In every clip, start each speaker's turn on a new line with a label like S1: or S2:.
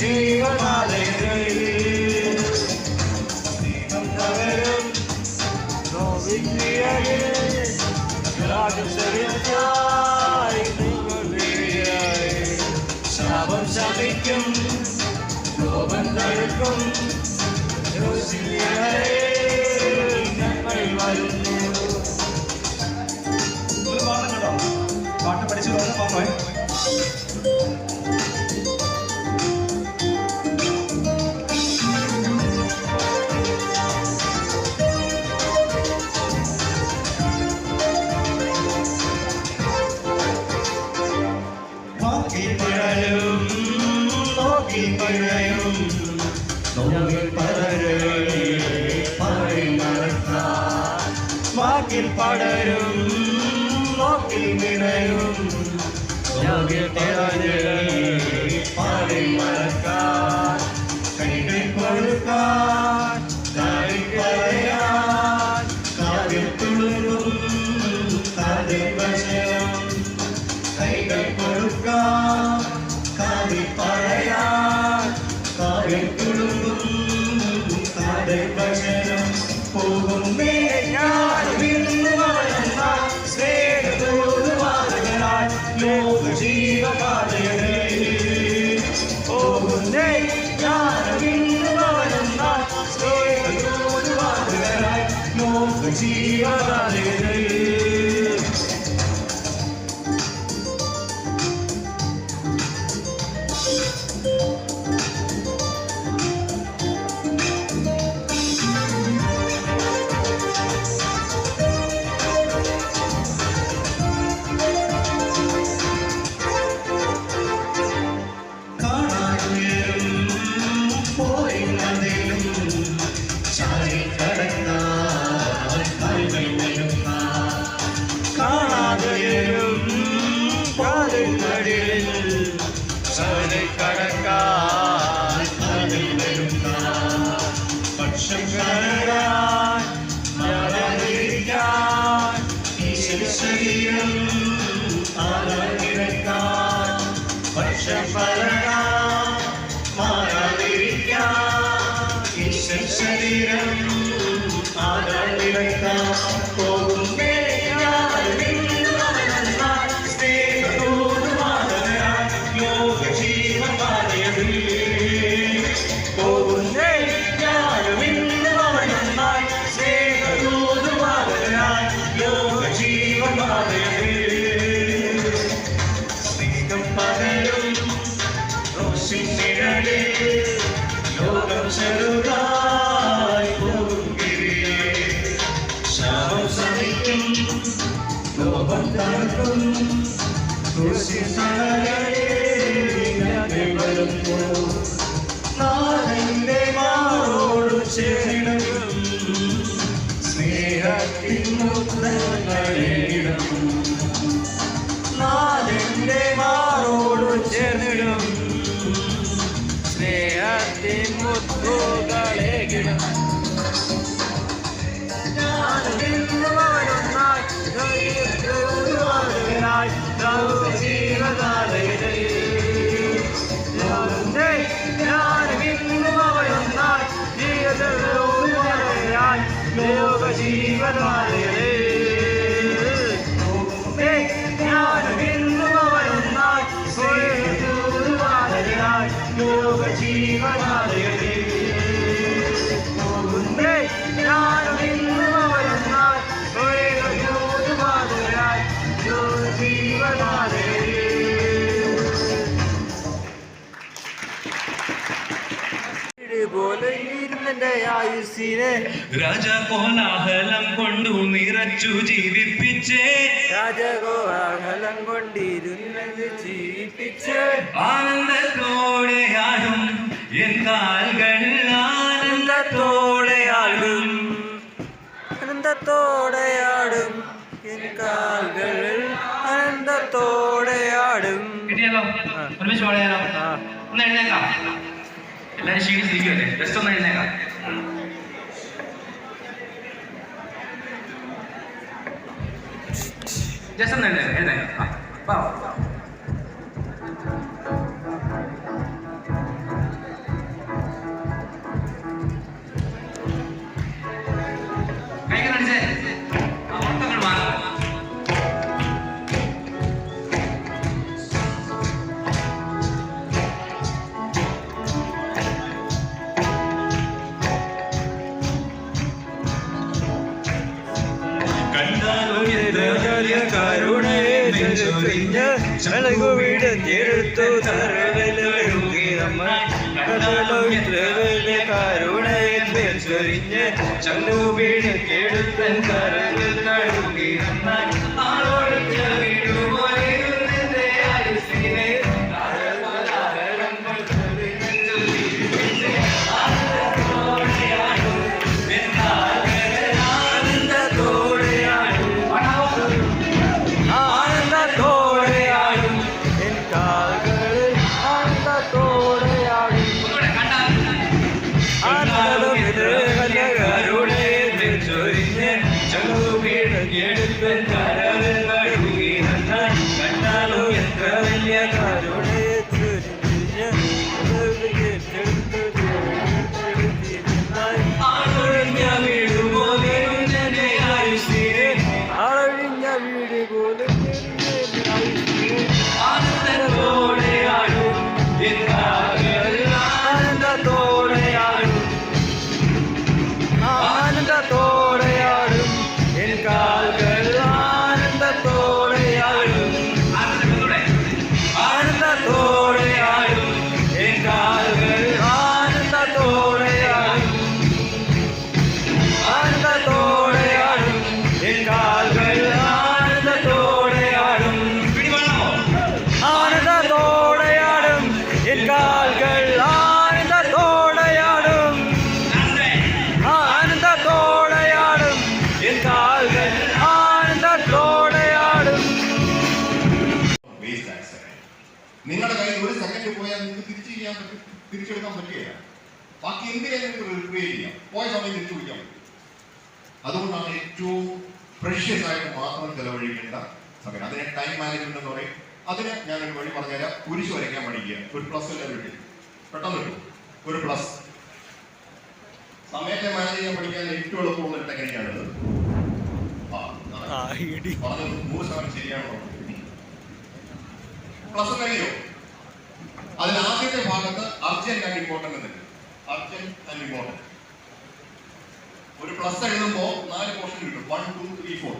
S1: do பரலும் நோக்கில் பழையும் நோக்கில் பரலும் வாக்கில் படரும் நோக்கில் வினையும் நோக்கில் பரலும் பாடை மறக்கார் கண்ணை கொடுக்கார் தாய் பழையார் காதில் துளிரும் காதில் பசை Om Shri Radha ശരീരം ആദരവിരക്കാൻ പക്ഷ കിടക്കും നാടിന്റെ മാറോട് ചേരിടും. സ്നേഹത്തിൻ മുത്തങ്ങളിടും നാടിന്റെ
S2: മാ
S3: രാജകോലാഹലം കൊണ്ടു നിറച്ചു ജീവിപ്പിച്ചേ.
S2: രാജകോലാഹലം കൊണ്ടിരുന്നത് ജീവിപ്പിച്ചേ.
S3: ആനന്ദത്തോടെയാടും എൻ കാൽകൾ ആനന്ദത്തോടെയാടും
S2: ആനന്ദത്തോടെയാടും എൻ കാൽകൾ ആനന്ദത്തോടെയാടും
S3: കിട്ടിയല്ലോ ഒരുമിച്ച്
S2: ആ.
S3: ഒന്ന് എഴുന്നേക്കാം. എല്ലാവരും ക്ഷീണിച്ചിരിക്കുമല്ലേ ജസ്റ്റ് ഒന്ന് എഴുന്നേക്കാം. ജസ്റ്റ് ഒന്ന് എഴുന്നേക്കാം എഴുന്നേക്കാം ആ, വാ.
S2: ചെറുപ്പിഞ്ഞ് ചളകുവിട് തീർത്തു തരവിലൊഴുകി നമ്മൾ. കരുണയെ ചൊരിഞ്ഞ് ചളുവിട് കേടുത്തൻ
S4: തിരിച്ചെടുക്കാൻ പറ്റുകയില്ല. ബാക്കി നിങ്ങൾക്ക് റിക്രിയേറ്റ് ചെയ്യാം? പോയ സമയം തിരിച്ചു പിടിക്കാൻ പറ്റും. അതുകൊണ്ടാണ് ഏറ്റവും പ്രഷ്യസ് ആയിട്ട് മാത്രം ചെലവഴിക്കേണ്ട സമയം. അതിനെ ടൈം മാനേജ്മെന്റ് എന്ന് പറയും. അതിന് ഞാനൊരു വഴി പറഞ്ഞുതരാം. കുരിശ് വരയ്ക്കാൻ പഠിക്കുക. ഒരു പ്ലസ് എല്ലാം കിട്ടും. പെട്ടെന്ന് കിട്ടും ഒരു പ്ലസ് സമയത്തെ മാനേജ് ചെയ്യാൻ പഠിക്കാൻ ഏറ്റവും എളുപ്പമുള്ള ഒരു ടെക്നിക്കാണിത്. പറഞ്ഞത് നൂറ് ശതമാനം ശരിയാണോ പ്ലസ് കഴിയോ? അതിൽ ആദ്യത്തെ ഭാഗത്ത് അർജന്റ് ആൻഡ് ഇമ്പോർട്ടന്റ് എന്നുണ്ട് അർജന്റ് ആൻഡ് ഇമ്പോർട്ടന്റ് ഒരു പ്ലസ് എഴുതുമ്പോൾ നാല് പോർഷൻ കിട്ടും. വൺ ടു ത്രീ ഫോർ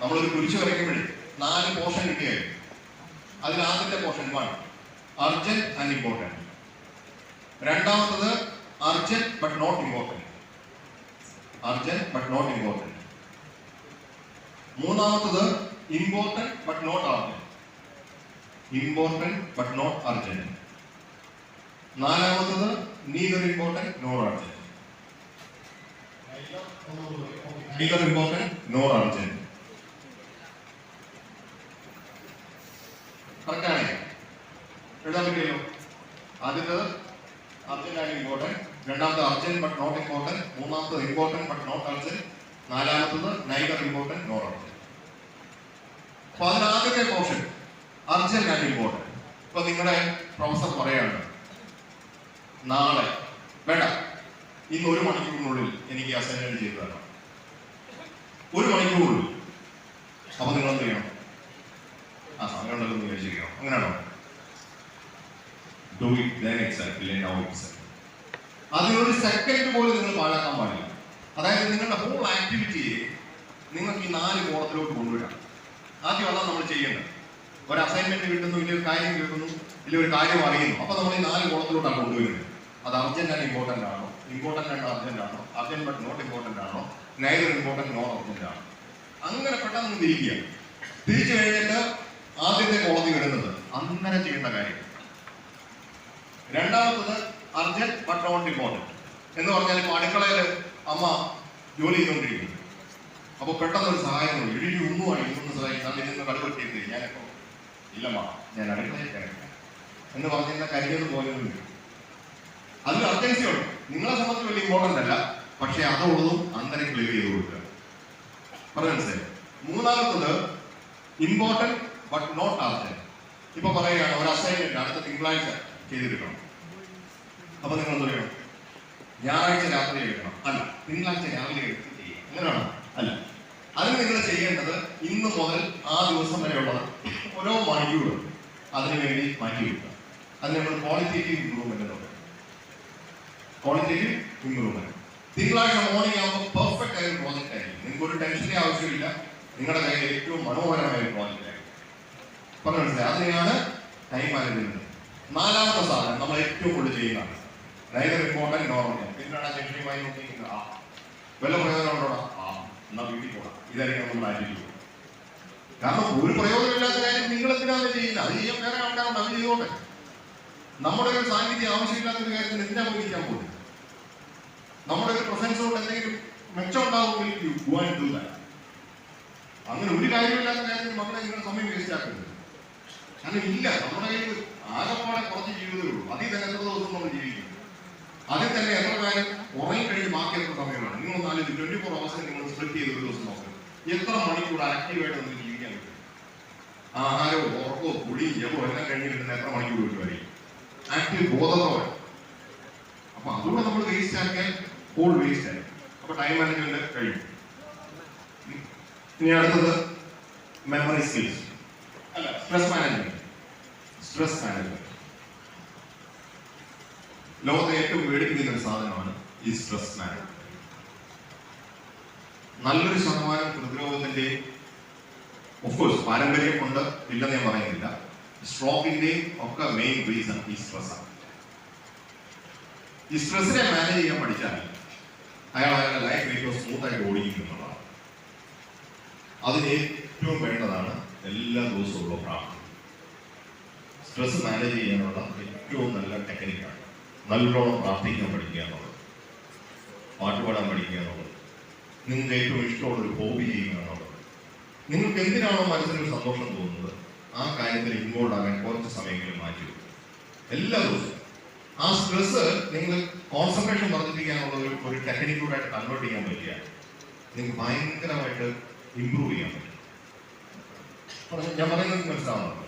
S4: നമ്മളൊരു കുരിശ് വരയ്ക്കുമ്പോഴേ നാല് പോർഷൻ കിട്ടിയായി അതിൽ ആദ്യത്തെ portion one urgent and important രണ്ടാമത്തത് urgent but not important urgent but not important മൂന്നാമത്തത് important but not urgent important but not urgent നാലാമത്തത് neither important nor urgent neither important nor urgent കറക്റ്റാണ് എഴുതാൻ പറ്റിയല്ലോ ആദ്യത്തത് അർജന്റ് ആൻഡ് ഇമ്പോർട്ടന്റ് രണ്ടാമത്തെ urgent but not important മൂന്നാമത്തത് important but not urgent നാലാമത്തത് neither important nor urgent അപ്പൊ അതിന് ആദ്യത്തെ പോർഷൻ അർജന്റ് ആൻഡ് ഇമ്പോർട്ടന്റ് ഇപ്പൊ നിങ്ങളുടെ പ്രൊഫസർ പറയാണ് നാളെ. വേണ്ട. ഇന്ന് ഒരു മണിക്കൂറിനുള്ളിൽ എനിക്ക് അസൈൻമെന്റ് ചെയ്തു തരണം. ഒരു മണിക്കൂർ അപ്പൊ നിങ്ങൾ എന്ത് ചെയ്യണം? ആ സമയം ഉണ്ടല്ലോ വിചാരിച്ചിരിക്കണം അങ്ങനെയാണോ? ഡു ഇറ്റ് അതിനൊരു സെക്കൻഡ് പോലും നിങ്ങൾ പാഴാക്കാൻ പാടില്ല. അതായത് നിങ്ങളുടെ ഹോൾ ആക്ടിവിറ്റിയെ നിങ്ങൾക്ക് ഈ നാല് കോണത്തിലോട്ട് കൊണ്ടുവരാം. ആദ്യം നമ്മൾ ചെയ്യേണ്ടത്? ഒരു അസൈൻമെന്റ് കിട്ടുന്നു ഇല്ല ഒരു കാര്യം കേൾക്കുന്നു ഇല്ല ഒരു കാര്യം അറിയുന്നു. അപ്പൊ നമ്മൾ ഈ നാല് കോളത്തിലോട്ടാണ് കൊണ്ടുവരുന്നത്. അത് അർജന്റ് ആൻഡ് ഇമ്പോർട്ടന്റ് ആണോ? ഇമ്പോർട്ടന്റ് ആൻഡ് അർജന്റ് ആണോ? അർജന്റ് ബട്ട് നോട്ട് ഇമ്പോർട്ടന്റ് ആണോ? നൈദർ ഇമ്പോർട്ടന്റ് നോൺ അർജന്റ് ആണോ? അങ്ങനെ പെട്ടെന്ന് തിരിക്കുക. തിരിച്ചു കഴിഞ്ഞിട്ട് ആദ്യത്തെ കോളത്തിൽ വരുന്നത് അങ്ങനെ ചെയ്യേണ്ട കാര്യം. രണ്ടാമത്തത് അർജന്റ് ബട്ട് നോട്ട് ഇമ്പോർട്ടന്റ്. എന്ന് പറഞ്ഞാൽ ഇപ്പൊ അടുക്കളയിൽ അമ്മ ജോലി ചെയ്തുകൊണ്ടിരിക്കുന്നു. അപ്പൊ പെട്ടെന്ന് ഒരു സഹായം തോന്നി. ഒന്നും ഇതൊന്ന് സഹായിക്കാൻ. ഇതിന്ന് കടുവെട്ടിയത് ഞാനിപ്പോൾ ഇല്ലമ്മ ഞാൻ അടുക്കളയിൽ കിടക്കാം എന്ന് പറഞ്ഞിരുന്ന കരുതിയത് പോലെയൊന്നും അതിൽ അർജൻസി ഉണ്ട്. നിങ്ങളെ സംബന്ധിച്ച് വലിയ ഇമ്പോർട്ടന്റ് അല്ല. പക്ഷേ അതുള്ളതും അന്നേരം ക്ലിയർ ചെയ്ത് കൊടുക്കുക. പറഞ്ഞു മനസ്സിലായി? മൂന്നാമത്തത് ഇമ്പോർട്ടന്റ് ബട്ട് നോട്ട് അർജന്റ് ഇപ്പൊ പറയുകയാണ് ഒരു അസൈൻമെന്റ് അടുത്ത തിങ്കളാഴ്ച ചെയ്തിരിക്കണം. അപ്പൊ നിങ്ങൾ എന്ത് പറയണം? ഞായറാഴ്ച രാത്രി എഴുതണം. അല്ല തിങ്കളാഴ്ച രാവിലെ എഴുതി ചെയ്യുക അങ്ങനെയാണോ? അല്ല. അതിന് നിങ്ങൾ ചെയ്യേണ്ടത് ഇന്ന് മുതൽ ആ ദിവസം വരെയുള്ള ഓരോ മണിക്കൂർ അതിനു വേണ്ടി മാറ്റി വെക്കുക. അത് നമ്മൾ ക്വാളിറ്റേറ്റീവ് ഇംപ്രൂവ്മെന്റ് എന്ന് പറയും. ക്വാളിറ്റേറ്റീവ് ഇംപ്രൂവ്മെന്റ് തിങ്കളാഴ്ച മോർണിംഗ് ആകുമ്പോൾ പെർഫെക്റ്റ് ആയ ഒരു പ്രോജക്റ്റ് ആയിരിക്കും. നിങ്ങൾക്ക് ഒരു ടെൻഷനേ ആവശ്യമില്ല. നിങ്ങളുടെ കയ്യിൽ ഏറ്റവും മനോഹരമായ ഒരു പ്രോജക്റ്റ് ആയിരിക്കും. പറഞ്ഞു മനസ്സിലായി? അതിനെയാണ് ടൈം മാനേജ്മെന്റ് നാലാമത്തെ സാധനം നമ്മൾ ഏറ്റവും കൂടുതൽ ചെയ്യുന്നതാണ്. നൈതർ ഇമ്പോർട്ടന്റ് നോർമൽ ആ വല്ല പ്രയോജനം ഉണ്ടോ? ആ. എന്നാൽ വീട്ടിൽ പോകാം ഇതായിരിക്കും നമ്മൾ ആറ്റിറ്റ്യൂഡ് കാരണം ഒരു പ്രയോജനമില്ലാത്ത കാര്യം നിങ്ങൾ എന്തിനാണ് ചെയ്യുന്നത്? അത് ചെയ്യാൻ വേറെ ആൾക്കാരുണ്ട് അത് ചെയ്തോട്ടെ. നമ്മുടെ ഒരു സാന്നിധ്യം ആവശ്യമില്ലാത്ത ഒരു കാര്യത്തിന് എന്തിനാ പോയിരിക്കാൻ പോകുന്നത് നമ്മുടെ ഒരു പ്രസൻസ് കൊണ്ട് എന്തെങ്കിലും മെച്ചം ഉണ്ടാവുമെങ്കിൽ യു അങ്ങനെ ഒരു കാര്യമില്ലാത്ത കാര്യത്തിന് മക്കളെ നിങ്ങൾ സമയം വേസ്റ്റ് ആക്കരുത്. കാരണം ഇല്ല. നമ്മുടെ കയ്യിൽ ആകെപ്പാടെ കുറച്ച് ജീവിതമേ ഉള്ളൂ. അതിൽ തന്നെ എത്ര ദിവസം നമ്മൾ ജീവിക്കും? അതിൽ തന്നെ എത്ര കാലം ഉറങ്ങി കഴിഞ്ഞ് ബാക്കി എത്ര സമയമാണ്? നിങ്ങൾ ആലോചിച്ച് ട്വന്റി ഫോർ അവേഴ്സ് നിങ്ങൾ സ്പ്ലിറ്റ് ചെയ്ത് ഒരു ദിവസം നോക്കുക എത്ര മണിക്കൂർ ആക്റ്റീവായിട്ട് പറ്റും ആഹാരവും ഉറക്കവും കുളി ജപവും എല്ലാം കഴിഞ്ഞിരുന്ന എത്ര മണിക്കൂർ കിട്ടുമായിരിക്കും ആക്റ്റീവ് ബോധത്തോടെ അപ്പൊ അതുകൂടെ നമ്മൾ വേസ്റ്റ് ആക്കിയാൽ ഫോൾ വേസ്റ്റ് ആയി. അപ്പൊ ടൈം മാനേജ്മെന്റ് കഴിയും. ഇനി അടുത്തത് മെമ്മറി സ്കിൽസ് അല്ല സ്ട്രെസ് മാനേജ്മെന്റ് സ്ട്രെസ് മാനേജ്മെന്റ് ലോകത്തെ ഏറ്റവും പേടിപ്പിക്കുന്ന ഒരു സാധനമാണ് ഈ സ്ട്രെസ് മാനേജ്മെന്റ് നല്ലൊരു ശതമാനം ഹൃദ്രോഗത്തിന്റെയും ഓഫ്കോഴ്സ് പാരമ്പര്യം കൊണ്ട് ഇല്ലെന്ന് ഞാൻ പറയുന്നില്ല. സ്ട്രോക്കിന്റെയും ഒക്കെ മെയിൻ റീസൺ ഈ സ്ട്രെസ് ആണ്. ഈ സ്ട്രെസ്സിനെ മാനേജ് ചെയ്യാൻ പഠിച്ചാൽ അയാൾ അയാളുടെ ലൈഫ് ഏറ്റവും സ്മൂത്ത് ആയിട്ട് ഓടിക്കുന്നുള്ളതാണ് അതിന് ഏറ്റവും വേണ്ടതാണ് എല്ലാ ദിവസവും പ്രാർത്ഥന. സ്ട്രെസ് മാനേജ് ചെയ്യാനുള്ള ഏറ്റവും നല്ല ടെക്നിക്കാണ് നല്ലോണം പ്രാർത്ഥിക്കാൻ പഠിക്കുക എന്നുള്ളത്. പാട്ട് പാടാൻ പഠിക്കുക എന്നുള്ളത്. നിങ്ങൾക്ക് ഏറ്റവും ഇഷ്ടമുള്ള ഒരു ഹോബി ചെയ്യുക എന്നുള്ളത്. നിങ്ങൾക്ക് എന്തിനാണോ മനസ്സിനൊരു സന്തോഷം തോന്നുന്നത്? ആ കാര്യത്തിൽ ഇൻവോൾവ് ആകാൻ കുറച്ച് സമയങ്ങളിൽ മാറ്റി എല്ലാ ദിവസവും. ആ സ്ട്രെസ് നിങ്ങൾ കോൺസെൻട്രേഷൻ വർദ്ധിപ്പിക്കാനുള്ള ഒരു ഒരു ടെക്നിക്കൂടായിട്ട് കൺവേർട്ട് ചെയ്യാൻ പറ്റിയ നിങ്ങൾക്ക് ഭയങ്കരമായിട്ട് ഇമ്പ്രൂവ് ചെയ്യാൻ പറ്റും. ഞാൻ പറയുന്നത് മനസ്സിലാവുന്നുണ്ട്?